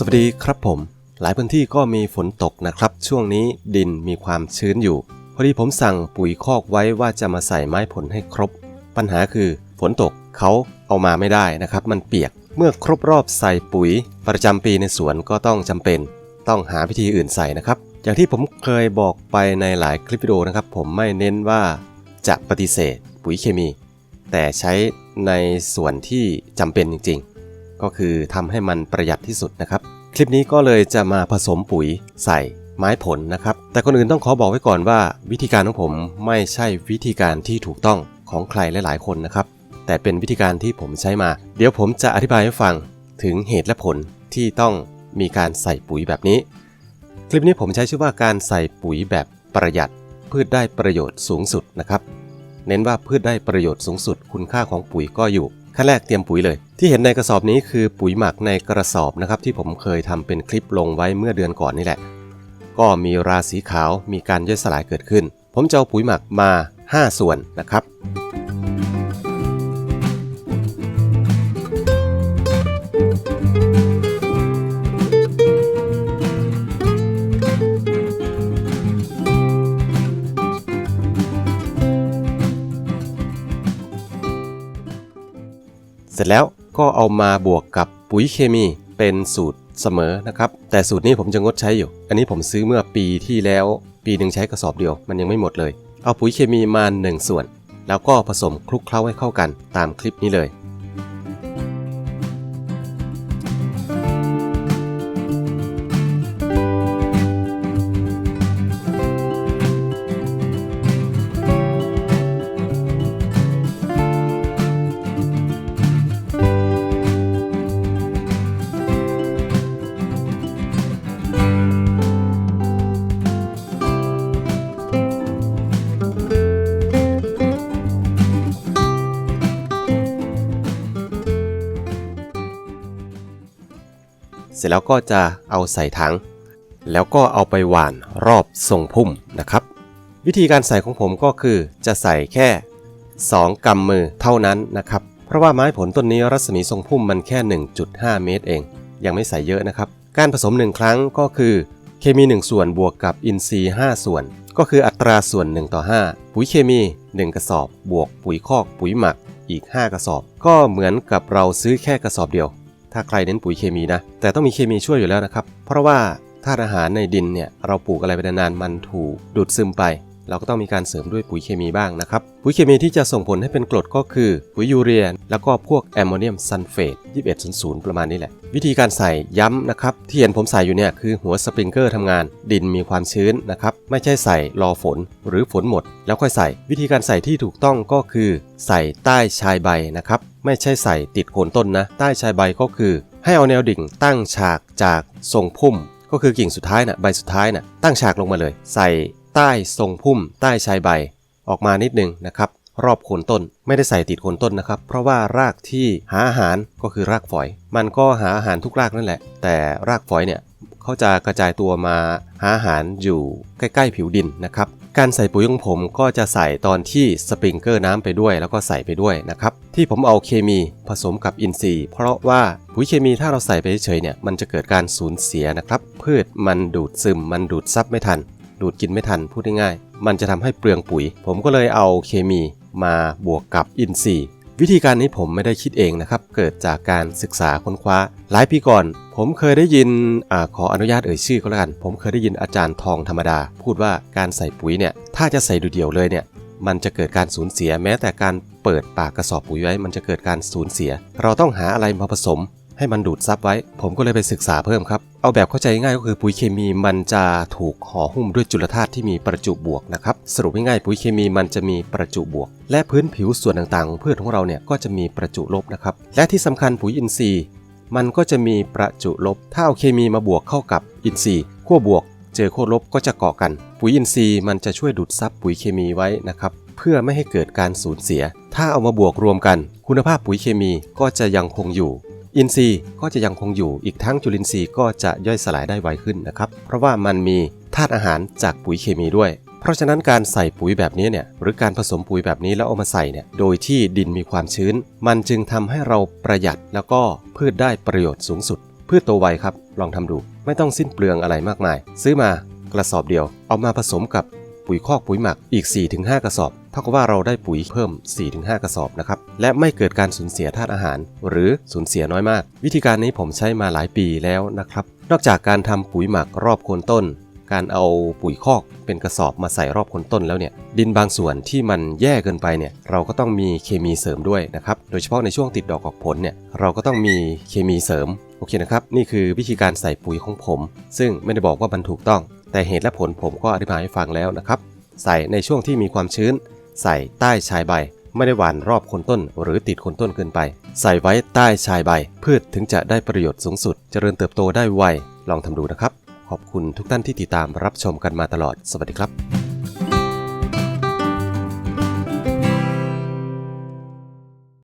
สวัสดีครับผม หลายพื้นที่ก็มีฝนตกนะครับ ช่วงนี้ดินมีความชื้นอยู่ พอดีผมสั่งปุ๋ยคอกไว้ว่าจะมาใส่ไม้ผลให้ครบ ปัญหาคือฝนตกเขาเอามาไม่ได้นะครับ มันเปียกเมื่อครบรอบใส่ปุ๋ย ประจำปีในสวนก็ต้องจำเป็น ต้องหาวิธีอื่นใส่นะครับ อย่างที่ผมเคยบอกไปในหลายคลิปวิดีโอนะครับ ผมไม่เน้นว่าจะปฏิเสธ ปุ๋ยเคมี แต่ใช้ในส่วนที่จำเป็นจริงๆ ก็คือทำให้มันประหยัดที่สุดนะครับ คลิปนี้ก็เลยจะมาผสมปุ๋ยใส่ไม้ผลนะครับ แต่คนอื่นต้องขอบอกไว้ก่อนว่า วิธีการของผมไม่ใช่วิธีการที่ถูกต้องของใครหลาย ๆ คนนะครับ แต่เป็นวิธีการที่ผมใช้มา เดี๋ยวผมจะอธิบายให้ฟังถึงเหตุและผลที่ต้องมีการใส่ปุ๋ยแบบนี้ คลิปนี้ผมใช้ชื่อว่าการใส่ปุ๋ยแบบประหยัดพืชได้ประโยชน์สูงสุดนะครับ เน้นว่าพืชได้ประโยชน์สูงสุด คุณค่าของปุ๋ยก็อยู่ขั้นแรกเตรียมปุ๋ยเลย ที่เห็นในกระสอบนี้คือปุ๋ยหมักในกระสอบนะครับที่ผมเคยทำเป็นคลิปลงไว้เมื่อเดือนก่อนนี่แหละ ก็มีราสีขาวมีการย่อยสลายเกิดขึ้น ผมจะเอาปุ๋ยหมักมา 5 ส่วนนะครับ เสร็จแล้ว ก็เอามาบวกกับปุ๋ยเคมีเป็นสูตรเสมอนะครับ แต่สูตรนี้ผมจะงดใช้อยู่ อันนี้ผมซื้อเมื่อปีที่แล้ว ปีหนึ่งใช้กระสอบเดียว มันยังไม่หมดเลย เอาปุ๋ยเคมีมา 1 ส่วน แล้วก็ผสมคลุกเคล้าให้เข้ากันตามคลิปนี้เลย เสร็จแล้วก็จะเอาใส่ถัง แล้วก็เอาไปหว่านรอบทรงพุ่มนะครับ วิธีการใส่ของผมก็คือจะใส่แค่ 2 กำมือเท่านั้นนะครับ เพราะว่าไม้ผลต้นนี้รัศมีทรงพุ่มมันแค่ 1.5 เมตรเอง ยังไม่ใส่เยอะนะครับ การผสม 1 ครั้งก็คือเคมี 1 ส่วนบวกกับอินทรีย์ 5 ส่วน ก็คืออัตราส่วน 1 ต่อ 5 ปุ๋ยเคมี 1 กระสอบ บวกปุ๋ยคอกปุ๋ยหมักอีก 5 กระสอบ ก็เหมือนกับเราซื้อแค่กระสอบเดียว ถ้าใครเน้นปุ๋ยเคมีนะ แต่ต้องมีเคมีช่วยอยู่แล้วนะครับ เพราะว่าธาตุอาหารในดินเนี่ยเราปลูกอะไรไปนานๆมันถูกดูดซึมไป เราก็ต้องมีการเสริมด้วยปุ๋ยเคมีบ้างนะครับ ปุ๋ยเคมีที่จะส่งผลให้เป็นกรดก็คือ ปุ๋ยยูเรียแล้วก็พวกแอมโมเนียมซัลเฟต2100 ประมาณนี้แหละ วิธีการใส่ย้ำนะครับ ที่เห็นผมใส่อยู่เนี่ยคือหัวสปริงเกอร์ทำงาน ดินมีความชื้นนะครับ ไม่ใช่ใส่รอฝนหรือฝนหมด แล้วค่อยใส่ วิธีการใส่ที่ถูกต้องก็คือ ใส่ใต้ชายใบนะครับไม่ใช่ใส่ติดโคนต้นนะ ใต้ชายใบก็คือ ให้เอาแนวดิ่งตั้งฉากจากทรงพุ่มก็คือกิ่งสุดท้ายนะ่ะใบสุดท้ายนะ่ะตั้งฉากลงมาเลย ใส่ ใต้ทรงพุ่ม ใต้ชายใบ ออกมานิดนึงนะครับรอบโคนต้นไม่ได้ใส่ติดโคนต้นนะครับ เพราะว่ารากที่หาอาหารก็คือรากฝอย มันก็หาอาหารทุกรากนั่นแหละ แต่รากฝอยเนี่ยเขาจะกระจายตัวมาหาอาหารอยู่ใกล้ ๆ ผิวดินนะครับ การใส่ปุ๋ยของผมก็จะใส่ตอนที่สปริงเกอร์น้ำไปด้วย แล้วก็ใส่ไปด้วยนะครับ ที่ผมเอาเคมีผสมกับอินทรีย์ เพราะว่าปุ๋ยเคมีถ้าเราใส่ไปเฉยๆเนี่ยมันจะเกิดการสูญเสียนะครับพืชมันดูดซึมมันดูดซับไม่ทัน ดูดกินไม่ทันพูดง่ายๆมันจะทำให้เปลืองปุ๋ย ผมก็เลยเอาเคมีมาบวกกับอินทรีย์ วิธีการนี้ผมไม่ได้คิดเองนะครับ เกิดจากการศึกษาค้นคว้า หลายปีก่อน ผมเคยได้ยินอขออนุญาตเอ่ยชื่อก็แล้วกัน ผมเคยได้ยินอาจารย์ทองธรรมดา พูดว่าการใส่ปุ๋ยเนี่ยถ้าจะใส่ดูเดียวเลยเนี่ยมันจะเกิดการสูญเสียแม้แต่การเปิดปากกระสอบปุ๋ยไว้ มันจะเกิดการสูญเสีย เราต้องหาอะไรมาผสม ให้มันดูดซับไว้ ผมก็เลยไปศึกษาเพิ่มครับ เอาแบบเข้าใจง่ายก็คือปุ๋ยเคมีมันจะถูกห่อหุ้มด้วยจุลธาตุที่มีประจุบวกนะครับ สรุปง่ายๆปุ๋ยเคมีมันจะมีประจุบวก และพื้นผิวส่วนต่างๆของพืชของเราเนี่ยก็จะมีประจุลบนะครับ และที่สำคัญปุ๋ยอินทรีย์ มันก็จะมีประจุลบ ถ้าเอาเคมีมาบวกเข้ากับอินทรีย์ขั้วบวก เจอขั้วลบก็จะเกาะกัน ปุ๋ยอินทรีย์มันจะช่วยดูดซับปุ๋ยเคมีไว้นะครับเพื่อไม่ให้เกิดการสูญเสีย ถ้าเอามาบวกรวมกัน คุณภาพปุ๋ยเคมีก็จะยังคงอยู่ อินทรีย์ก็จะยังคงอยู่อีกทั้งจุลินทรีย์ก็จะย่อยสลายได้ไวขึ้นนะครับ เพราะว่ามันมีธาตุอาหารจากปุ๋ยเคมีด้วย เพราะฉะนั้นการใส่ปุ๋ยแบบนี้เนี่ยหรือการผสมปุ๋ยแบบนี้แล้วเอามาใส่เนี่ยโดยที่ดินมีความชื้น มันจึงทำให้เราประหยัดแล้วก็พืชได้ประโยชน์สูงสุด พืชโตไวครับ ลองทำดู ไม่ต้องสิ้นเปลืองอะไรมากมาย ซื้อมากระสอบเดียว เอามาผสมกับปุ๋ยคอกปุ๋ยหมักอีก 4-5 กระสอบ เท่ากับว่าเราได้ปุ๋ยเพิ่ม 4-5 กระสอบนะครับ และไม่เกิดการสูญเสียธาตุอาหาร หรือสูญเสียน้อยมาก วิธีการนี้ผมใช้มาหลายปีแล้วนะครับ นอกจากการทำปุ๋ยหมักรอบโคนต้น การเอาปุ๋ยคอกเป็นกระสอบมาใส่รอบโคนต้นแล้วเนี่ย ดินบางส่วนที่มันแย่เกินไปเนี่ย เราก็ต้องมีเคมีเสริมด้วยนะครับ โดยเฉพาะในช่วงติดดอกออกผลเนี่ย เราก็ต้องมีเคมีเสริม โอเคนะครับ นี่คือวิธีการใส่ปุ๋ยของผม ซึ่งไม่ได้บอกว่ามันถูกต้อง แต่เหตุและผลผมก็อธิบายให้ฟังแล้วนะครับ ใส่ในช่วงที่มีความชื้น ใส่ใต้ชายใบ ไม่ได้หว่านรอบโคนต้น หรือติดโคนต้นเกินไป ใส่ไว้ใต้ชายใบ พืชถึงจะได้ประโยชน์สูงสุด เจริญเติบโตได้ไวลองทำดูนะครับ ขอบคุณทุกท่านที่ติดตามรับชมกันมาตลอดสวัสดีครับ